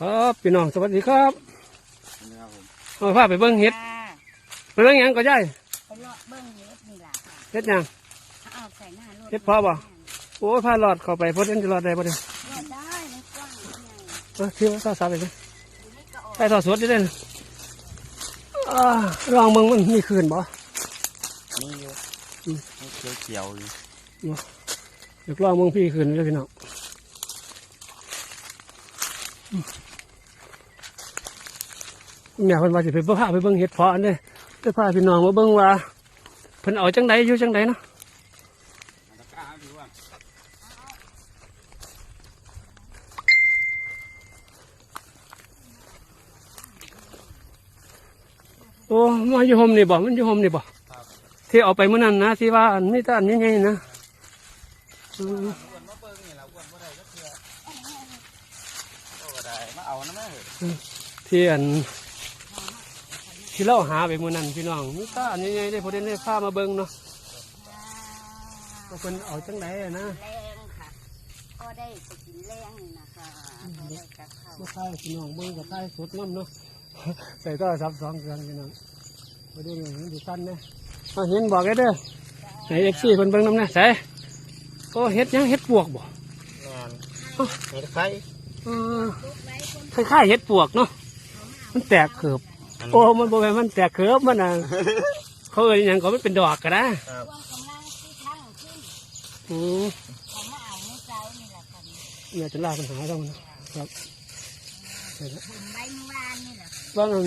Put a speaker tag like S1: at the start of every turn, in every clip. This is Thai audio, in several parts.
S1: ครับพี่น้องสวัสดีครับ
S2: นะครับผม
S1: เอาพาไปเบิ้งเห็ด
S3: จ้า
S1: ไปเบิ้งหยังก็ได้
S3: ไปเลาะเบิ้งเฮ็ดนี่ล่ะค่ะ
S1: เห็ดหยัง
S3: เอาใส่หน้ารถ
S1: เฮ็ดพอบ่โอ้ยพาหลอดเข้าไปพอดีจะหลอดได้พอดี
S3: รถได้มันกว้างใหญ่
S1: เออที่ว่าซาๆไปเลย
S3: อยู่นี่ก็ออก
S1: ใส่ทอดสดได้เลยอ่าลองมึงมันมีคืนบ่
S2: นี่อยู่
S1: อืม
S2: นี่เขียวเขียวๆอยู่
S1: เดี๋ยวลองมึงพี่คืนเลยพี่น้อง อืมแม่เพิ่นว่าสิไปเบิ่งพาไปเบิ่งเห็ดเพาะอันนี้จะพาพี่น้องมาเบิ่งว่าเพิ่นเอาจังไดอยู่จังไดเนาะ
S2: ตะกร้าดูว่า
S1: โอ้มาอยู่ห่มนี่บ่มันอยู่ห่มนี่บ่
S2: ครับ
S1: ที่เอาไปเมื่อนั้นนะที่ว่าอันนี้ตาอันนี้ไงนะอืม
S2: อ้วนมาเบิ่งนี่ล่ะอ้วนบ่ได้ก็เถื่อโอ้ก็ได้มาเอานะแม่เฮ้ย
S1: ที่อัน ที่เราหาไปเมื่อนั้นพี่น้องนี่ตาอันนี้ไงได้พอได้ได้พามาเบิ่งเนาะว่าเพิ่นเอาจังไดอะนะ
S3: แรงค่ะก็ได้ไปกินแรงนี่นะคะก็ได้กับข้าว
S1: มาถ่ายพี่น้องเบิ่งกับถ่ายสดน้ำเนาะใส่โทรศัพท์สองเครื่องพี่น้องพอได้เห็นดูสั้นเนี่ยเอาเห็นบอกได้เด้อให้เอฟซีเพิ่นเบิ่งน้ำนะใส่โอ้เฮ็ดหยังเฮ็ดปวกบ่
S2: แม่นเห็ดไข่
S1: เออคล้ายๆเฮ็ดปวกเนาะมันแตกเขือบ
S2: อันนี้
S1: โอ้มันบ่แม่นมันแตกเขือบมันน่ะเขาเอ่ยอหย่างก็มันเป็นดอกกันนะครับ
S3: ช่วงกำลังที่ทั้งขึ้น
S1: อืม
S3: เขามาเอาในใจนี่แหละค่ะ
S1: เนี่ยจะลาปัญหาต้องนะครับ
S3: ถึงใบเมื่อวานนี่แหละค่ะ
S1: ว่ามัน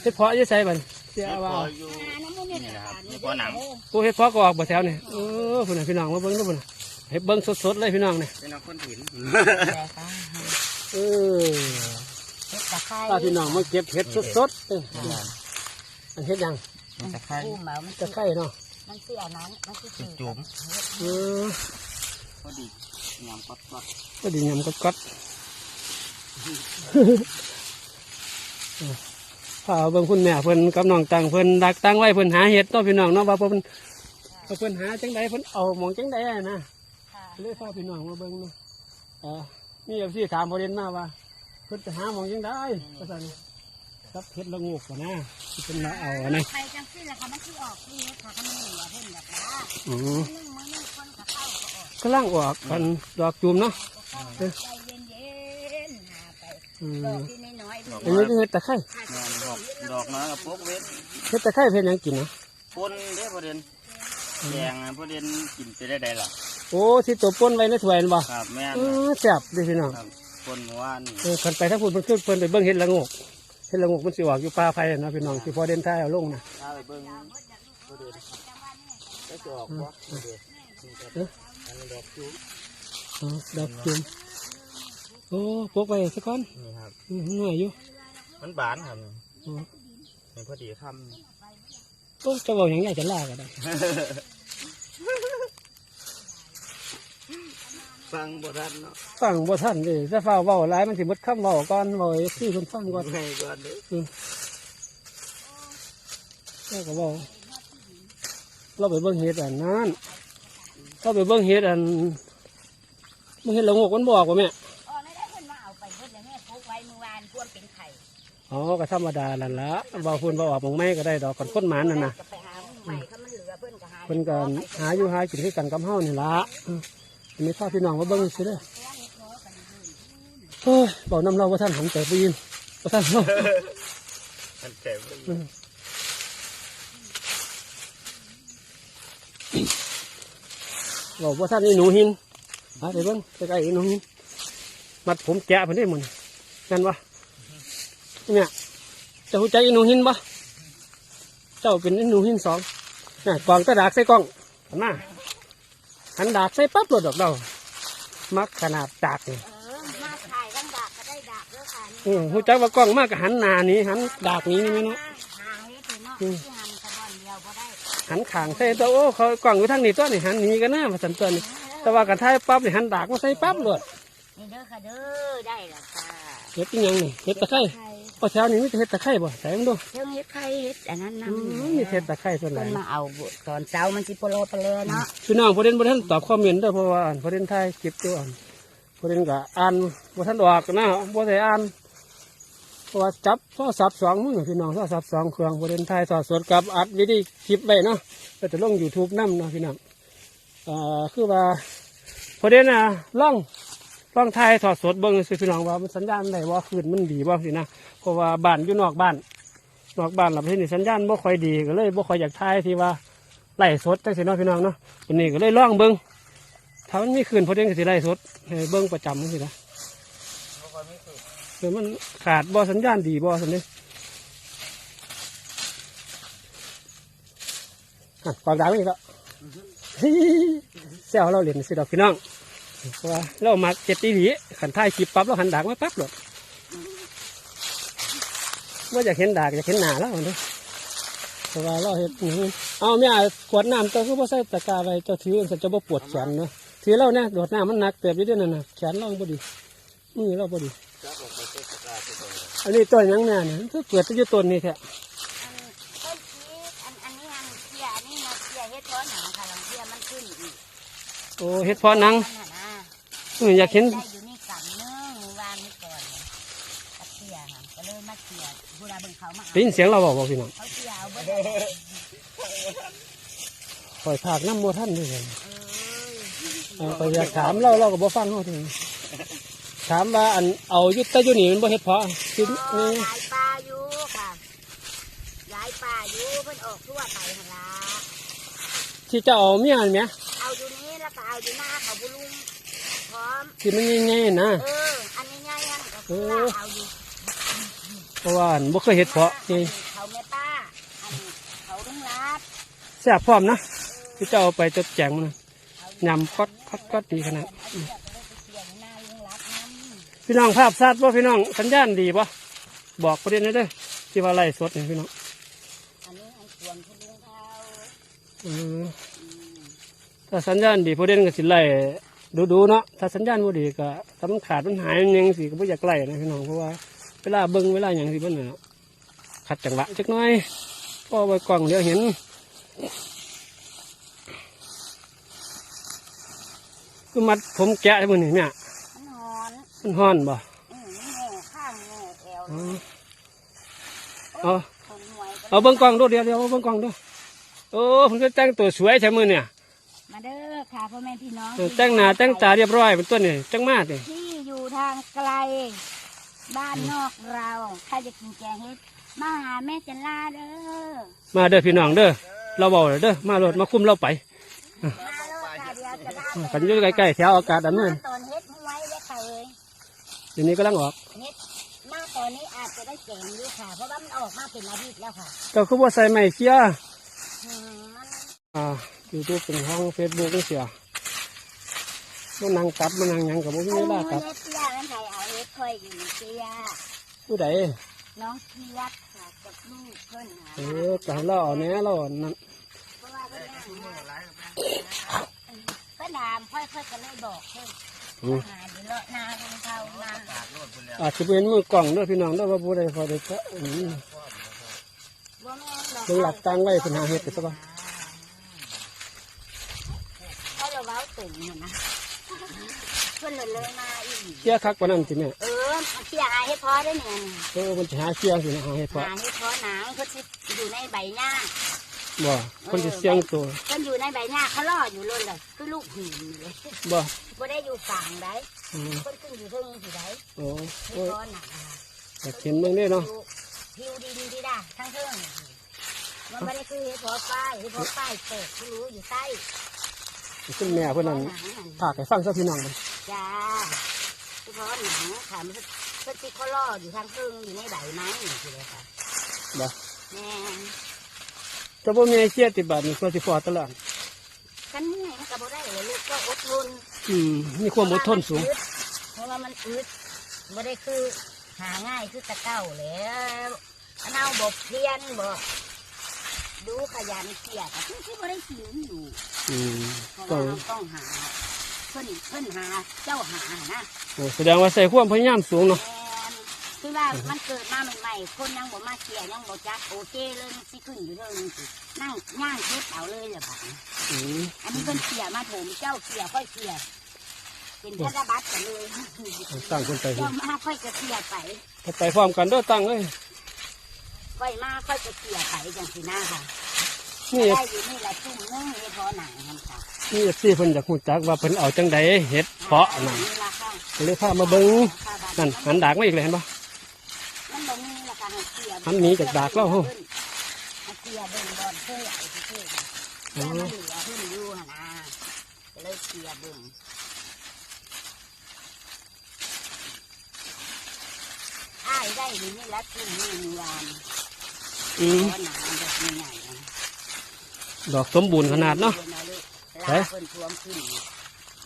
S1: เฮ็ดเพาะจะใส่บัดเสีย
S2: เห็ด
S1: ว่า
S2: พออยู่
S3: อ่าน้ำมันนี่
S2: นี่
S3: แห
S2: แห
S3: ละ
S2: ละครั
S3: ค่ะ
S2: บ
S3: นี่
S2: พอหนัง
S1: ผู้เฮ็ดเพาะก็ออกบ่แถวนี่เออพุ่นน่ะพี่น้องมาเบิ่งเด้อพุ่นน่ะให้เบิ่งสดๆเลยพี่น้องนี่
S2: เป็นนักคนถิ่น
S3: แต่ค่ะ
S1: เออ
S3: เฮ็ดตะไคร้
S1: ถ้าพี่น้องมาเก็บเห็ดสดๆเอออันเฮ็ดหยัง
S2: ตะไคร้
S3: กู้เหมามัน
S1: ตะไคร้เนาะ
S3: มันเสียนั้นมันสิจืด
S2: จุ่ม
S1: เออ
S2: พอดียำปัดปัด
S1: ก็ดียำก็กัดพาเบิ่งคุณแม่เพิ่นกับน้องตังเพิ่นดักตังไว้เพิ่นหาเห็ดเนาะพี่น้องเนาะว่าเพิ่นว่าเพิ่นหาจังใดเพิ่นเอาหมองจังใดอะนะ
S3: ค่ะ
S1: เลยพาพี่น้องมาเบิ่งเนาะอ่านี่เอฟซีถามประเด็นมาว่าเพิ่นจะหาหมองจังใดว่าซั่นครับเฮ็ดละโงกก่อนนะที่เพิ่นมาเอาอะนะ
S3: ไปจังซี่แหละค่ะมันสิอออกนี่ค่ะมันเหลือเพิ่นแบบว่า
S1: อือ
S3: นึ่งมือนึงคนก็เข้าก็ออก
S1: กำลังออกกันดอกจูมเนาะ
S3: ใจเย็นๆหาไปดอกที่น้อยๆ
S1: อันนี้ก็เฮ็ดตะไคร้
S2: ดอกดอกน้อยกับพวกเวท
S1: เฮ็ดตะไคร้เพิ่นยังกินนะ
S2: ปนเด้อพอเด่นแดงพอเด่นกินไปได้ใดล่ะ
S1: โอ้ที่ตัวป่นไว้ในถ้วยนั่นบ่
S2: ครับแม่น
S1: เออแซ่บด้อพี่น้อง
S2: ครับปนเมื่อวานนี่
S1: เออคันไปถ้าพูดเพิ่นขึ้นเพิ่นไปเบิ่งเห็ดละโงกเห็ดละโงกมันสิออกอยู่ป่าไผ่นะพี่น้องที่พอเด่นท้ายเอาลงนะ
S2: ถ้าไปเบิ่งพอเด่นก็จะออกบ่พอเด่นอันนี้ดอกจุ๊บ
S1: อ๋อดอกจุ่มโอ้ปกไว้สักก่อน
S2: นี่ครับ
S1: อืมหน่อยอยู่
S2: มันบานครับ
S1: อ๋อ
S2: นี่พอดีค
S1: โอ้จะบอกอย่างไงจะลาก็ได้
S2: ฟังบททันเนาะ
S1: ฟังบ่ทันเด้ถ้าฟ้าเว้าหลายมันสิหมดคำเว้าก่อนเว้าให้ซี่เพิ่นฟังก่อน
S2: ไงก่อนเด้อ
S1: แล้วก็เว้าเราไปเบิ่งเห็ดอันนั้นเราไปเบิ่งเห็ดอันเบิ่งเห็ดละโงกมันบอกว่าแม่
S3: อ๋อไม่ได้เพิ่นมาเอาไปเพิ่นแล้วแม่พกไว้เมื่อวานพวกเป็นไข่
S1: อ๋อก็ธรรมดานั่นละเว้าเพิ่นบ่ออกหมองไม้ก็ได้ดอกกันคนหมานนั่นน่ะ
S3: ก็ไปหาใหม่ถ้ามันเหลือเพิ่นก็หา
S1: เพิ่นก็หาอยู่หากินคือกันกับเฮานี่ล่ะ อืมอันนี้พาพี่น้องมาเบิ่งซิเด้อเฮ้ยบอกน้ำเราว่าท่านหันใจไปยินว่าท่านเนาะ
S2: มันแข็งไป
S1: บอกว่าท่านนี่หนูหินมาไปเบิ่งใกล้ๆอีหนูหินมัดผมแกะเพิ่นได้หมดนั่นวะเนี่ยเจ้าหูใจอีหนูหินปะเจ้าเป็นอีหนูหินสองน่ะกองกระดาษใส่กล้องหันมา หันดาษใส่ปั๊บหลดดอกเรามักขนาดดากนี่
S3: เออมาถ่ายกันดากก็ได้ดากแล้วค่ะนี่
S1: อืมหูจักว่ากล้องมากก็หันหน้าหนี้หันดากหนี้นี่ไหมเนาะ
S3: หาเฮ็ดเนาะที่หันกระบอนเดียวบ่ได้
S1: หันขางใส่ตัวโอ้เขากล้องอยู่ทางนี้ตัวนี่หันหนี้กันนะมาสันตัวนี่แต่ว่ากันท้ายปั๊บนี่หันดากมาใส่ปั๊บเลย
S3: นี่เด้อค่ะเด้อได้แล้วค่ะ
S1: เห็ดอีหยังนี่เห็ดตะไคร้
S3: ไข่
S1: พอเช้านี้มีแต่เห็ดตะไคร้บ่ใส่มันดู
S3: เทิงเฮ็ดไข่เฮ็ดอันนั้น
S1: อื
S3: นำ
S1: มมีเห็ดตะไคร้ส่วนไหน
S3: เพิ่นมาเอาบุตอนเช้ามันสิโปโลเปเลเนาะ
S1: พี่น้องพอเด่นพอเด่นตอบคอมเมนต์เด้อเพราะว่าอ่านพอเด่นไทยเก็บตัวอ่านประเด็นก็อ่านบ่ทันออกนะบ่ได้อ่านเพราะว่าจับโทรศัพท์สองมือพี่น้องโทรศัพท์สองเครื่องประเด็นไทยสอดสดกับอัดวิดีคลิปไว้เนาะก็จะลง YouTube นำเนาะพี่น้องอ่าคือว่าประเด็นน่ะล่อง ลองไทยถอดสดเบิ่งสิพี่น้องว่ามันสัญญาณได้บ่าคืนมันดีบ่สินะเพราะว่าบ้านอยู่นอกบ้านนอกบ้านเราประเทนี้สัญญาณบ่ค่อยดีก็เลยบ่ค่อยอยากถ่ายที่ว่าไหลสดจังสิเนาะพี่น้องเนาะวันนี้ก็เลยล่องเบิ่งถ้ามันมีคืนพอเด่นก็สิไหลสดเบิ่งประจำจังสินะเดี๋ยวมันขาดบ่สัญญาณดีบ่สันนี้อะความดังอีกแล้วเซลเราเล่นสิดอกพี่น้อง เพราะว่าเรามาเจ็ดตีหลีขันท้ายคลิปปั๊บเราหันดากมาปั๊บเลยว่าอยากเห็นดากอยากเห็นหนาแล้วเด้อเพราะว่าเราเห็นอย่างนี้เอาแม่ขวดน้ำเจ้าคือบ่ใส่ตะกร้าไว้เจ้าถือมันจะบ่ปวดแขนเนาะถือเราเนี่ยโดดน้ำมันหนักเติบอยู่เด้วยนั่นน่ะแขนเราบ่ดีมือเราบ่ดี
S2: จับออกไปเช็คตะกร้าไปก่อนเลย
S1: อันนี้ต้นหยังแน่เนี่ยถ้าเกิดจะอยู่ต้นนี้แท้
S3: อันต้นชีสอันอันนี้อันเกียอันนี้นะเกียเฮ็ดท้อนหนังค่ะลองเกียมันขึ้นอีก
S1: โอ้เฮ็ดเพอหนัง
S3: มันน่ะนะ
S1: อืออยากเห็น
S3: ได้อยู่นี่กำเนื้อมือวานนี่ก่อนตะเกียค่ะก็เลยมาเกียบูราเบิ่งเขามา
S1: ได้ยินเสียงเราบอกบอกพี่น้อง
S3: เขาเกียเอาเบ่ได้
S1: ปล่อยผากน้ำโมท่านด้วยกัน
S3: เอ้ย
S1: ไปอยากถามเราเราก็บ่ฟังเขาทีถามว่าอันเอาอยุตแต่อยู่นี่มันบ่เฮ็ดเพาะคิด
S3: โอ้
S1: นี่
S3: ยายปลาอยู่ค่ะยายปลาอยู่เพิ่นออกทั่วไปหั่นล่ะ
S1: ที่จะเอาเมียนไหม
S3: เอาอยู่นี้แล้วก็เอาอยู่หน้าเขาบุลุงพร้ อม
S1: ที่มันง่ายๆนะ
S3: เออ อันนี้ง่ายอันก็คือว่าเอาอยู่
S1: เพราะว่าอันบ่เคยเฮ็ดเพาะนี่
S3: เขาแม่ป้า อันนี้เขาลุงรัด
S1: แซ่บพร้อมนะที่จะเอาไปจดแจงมันนะยำก็พัดก็ดีขนาด
S3: เอาเชือกไปเลยไปเกี่ยวหน้าลุงรัดน้ำ
S1: พี่น้องภาพชัดบ่พี่น้องสัญญาณดีบ่บอกประเด็นนี้เด้อที่ว่าไล่สดนี่พี่น้อง
S3: อันนี้อันส่วนคุณลุงเขา
S1: เออถ้าสัญญาณดีประเด็นก็สิไล่ ดูๆเนาะถ้าสัญญาณบ่ดีก็ถ้ามันขาดมันหายมันยังสิก็บ่อยากไล่นะพี่น้องเพราะว่าเวลาเบิ่งเวลาหยังสิมันน่ะขัดจังหวะจักหน่อยพอไว้กล้องเดี๋ยวเห็นคือมัดผมแกะได้บ่นี่แม่
S3: มันหอน
S1: มันฮ้อนบ่
S3: อืมมันแง่ข้างแง่แอว
S1: อ๋
S3: เล
S1: อยเอา
S3: คนหวยก็
S1: เอาเบิ่งกล้องดูเดี๋ยวเดี๋ยวเอาเบิ่งกล้องดูโอ้ผมจะแต่งตัวสวยใช่มื้อเนี่ย
S3: มาเด้อค่ะพ่อแม่พี่น้อง
S1: เออแต่งหน้าแต่งตาเรียบร้อยเป็นต้นนี่จังมาติ
S3: ที่อยู่ทางไกล บ้านนอกเราถ้าจะกินแกงเฮ็ดมาหาแม่จันลาเด้อ
S1: มาเด้อพี่น้องเด้อเราเบาเด้อมาโลดมาคุมเราไป
S3: มาโลดค่ะเดียวจะได้
S1: อ่ากันอยู่ใกล้ๆแถวอากาศดำเนิน
S3: ตอนเฮ็ดไว้ไว้ค่ะเอ้ย
S1: เดี๋ยวนี้กำลังออก
S3: เฮ็ดมาตอนนี้อาจจะได้แกงอยู่ค่ะเพราะว่ามันออกมาเป็นอาทิตย์แล้วค่ะ
S1: เจ้าคือว่าใส่ไม้เคีย
S3: อืมมัน
S1: อ่า ยูทูบเป็นห้องเฟซบุ๊กนี่เสียมันนั่งตับมันนั่งหยังกับบ่มี
S3: ไอ้
S1: เว
S3: หมู
S1: ลาตับ
S3: เฮ็ดเตี้ยนั่นใครเอาเฮ็ดค่อยอยู่เตี้ย
S1: ผู้ใด
S3: น้องเทียดค่ะกับลูกเพิ่นหา
S1: เออแต่เราเอาแหน่เราเอานั่น
S3: เพราะว่าเพิ่นย่างมาเพิ่นถามค่อยๆก็เลยบอกเพิ่น
S1: อืม
S3: หาอยู่เลาะนาของเขามา
S2: ปากโลดพุ่นแล้ว
S1: อาจจะเป็นมือกล่องเด้อพี่น้องเด้อว่าผู้ใดพอได้ก็อืม
S3: ว่าแม่นดอก
S1: เบิ่งหลักตังไว้เพิ่นหาเฮ็ดไปซะก่อน
S3: เขา เราเว้าตึงอยู่นะเพิ่นเลยเลยมาอีก
S1: เคียคักกว่านั้นสิแม่
S3: เออเที่ยหาเฮ็ดพอได้เนี่ย
S1: เออมันจะหาเคียสินะหาเฮ็ดเพาะ
S3: หาเฮ็ดพอหนังเขาสิอยู่ในใบหน้า
S1: บ่คนจะเสียงตัว
S3: เพิ่นอยู่ในใบหน้าเขาล่ออยู่เลยเลยคือลูกหินเลย
S1: บ่
S3: บ่ได้อยู่ฝั่งใด
S1: อืม
S3: เพิ่นขึ้นอยู่เทิงสิใด
S1: โอ้
S3: เฮ็
S1: โอ้
S3: ด
S1: ย
S3: พอหนัง
S1: อยากเห็นเบิ่งเด้เนาะ
S3: ผิวดินที่ได้ทั้งเทิงมันไม่ได้คือเฮ็ดพอป้ายเฮ็ดพอป้ายเปิดที่รู้อยู่ใต้
S1: คุณแม่เพิ่นนั่นพากให้ฟังซะพี่น้องมัน
S3: จ้าเฉพาะหนังค่ะมันเพิ่นติเขาล่ออยู่ทางเทิงอยู่ในใบไม้นี่สิเลยค่ะ
S1: บ่
S3: แม่
S1: จะบ่มีไอ้เคียติบาดนี่ก็สิพอตลอด
S3: กันเหนื่อยมันก็บ่ได้เลยลูกก็อดทน
S1: อืมมีความอดทนสูง
S3: เพราะว่ามันอึดบ่ได้คือหาง่ายคือแตะเก้าแล้วอันเอาบกเพียนบ่ ดูขยันเกียจคือที่บ่ได้สิวอยู่
S1: อืม
S3: เพราะ
S1: ก็
S3: ว่าเราต้องหาเพิ่นเพิ่นหาเจ้าหานะ
S1: โอ้แสดงว่าใส่ความพยายามสูงเนาะ
S3: แม่นคือว่ามันเกิดมาใหม่ๆคนยังบ่มาเกียยังบ่จักโอเคเลยมันสิขึ้นอยู่เรื่องนี้สินั่งย่างเฮ็ดเอาเลยล่ะบัดนี้
S1: อืม
S3: อันนี้เพิ่นเกียมาโถมเจ้าเกียค่อยเกียเป็นธนบัตรไปเลย
S1: ตั้งคนไป
S3: เจ้ามาค่อยกระเทียไป
S1: ไปพร้อมกันเด้อตั้งเลย
S3: ค่อยมาค่อยกระเทียไปจังสีหน้าค่ะ
S1: นี่
S3: ได้อยู่นี่แหละจุ่มนึ่งในพอหนังมันค่ะ
S1: นี่สิเพิ่นอยากฮู้จักว่าเพิ่นเอาจังใดเฮ็ดเพาะน่ะ
S3: นี่ละค่ะ
S1: ก็เลยพามาเบิ่งนั่นหันดากมาอีกเลยเห็นบ่
S3: มันบ่มีละค่ะให้เทีย
S1: หันหนีจากดากแล้วเหรอ
S3: ให้เทียเบิ่งบอลเท่ไอ้ที่เท่แล้วมันเหลือขึ้นอยู่หั่นนะก็เลยเทียเบิ่งอ้ายได้อยู่นี่ละจุ่มนี่มีวาน
S1: อืม
S3: พอหนังแบบใหญ่ๆนะ
S1: ดอกสมบูรณ์ขนาดเนาะ
S3: ลาเพิ่นท่วมขึ้น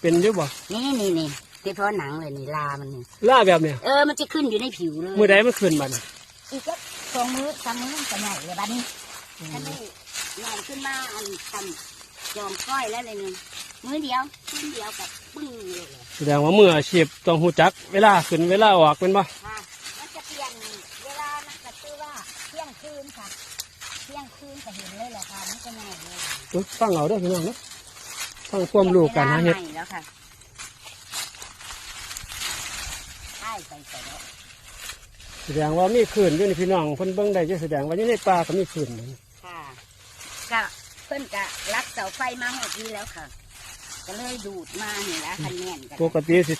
S1: เป็นอยู่บ่
S3: นี่นี่นี่ที่เพราะหนังเลยนี่ลามันนี่
S1: ล่าแบบเนี้ย
S3: เออมันจะขึ้นอยู่ในผิวเลย
S1: มื้อใดมันขึ้นบัดนี้
S3: อีกก็สองมือสามมือมันก็ใหญ่เลยบัดนี้ถ้าได้ใหญ่ขึ้นมาอันทำจอมก้อยแล้วเลยนึงมือเดียวมือเดียวกับปึ้งเลยเลย
S1: แสดงว่ามืออาชีพต้องฮู้จัก เวลาขึ้นเวลาออกเป็นบ่
S3: ค่ะมันจะเปลี่ยนเวลามันก็คือว่าเที่ยงคืนค่ะเที่ ยงคืนก็เห็นเลยแหละค่ะมันก็ใหญ่เลย
S1: เอ้ยฟังเอาเด้อพี่น้องเนาะฟังความรู้การหาเฮ็ด
S3: วลใม่แล้วค่ะใช่ไปไปแล้ว
S1: แสดงว่ามีคลื่นอยู่นี่พี่น้องเพิ่นเบิ่งได้จะแสดงว่าอยู่ในป่าก็มีคลื่นนั่น
S3: ค่ะก็เพิ่นก็รักเสาไฟมาหมดนี้แล้วค่ะ ก็เลยดูดมาเห็นแล้วคันแน่นกัน
S1: ปกติสิ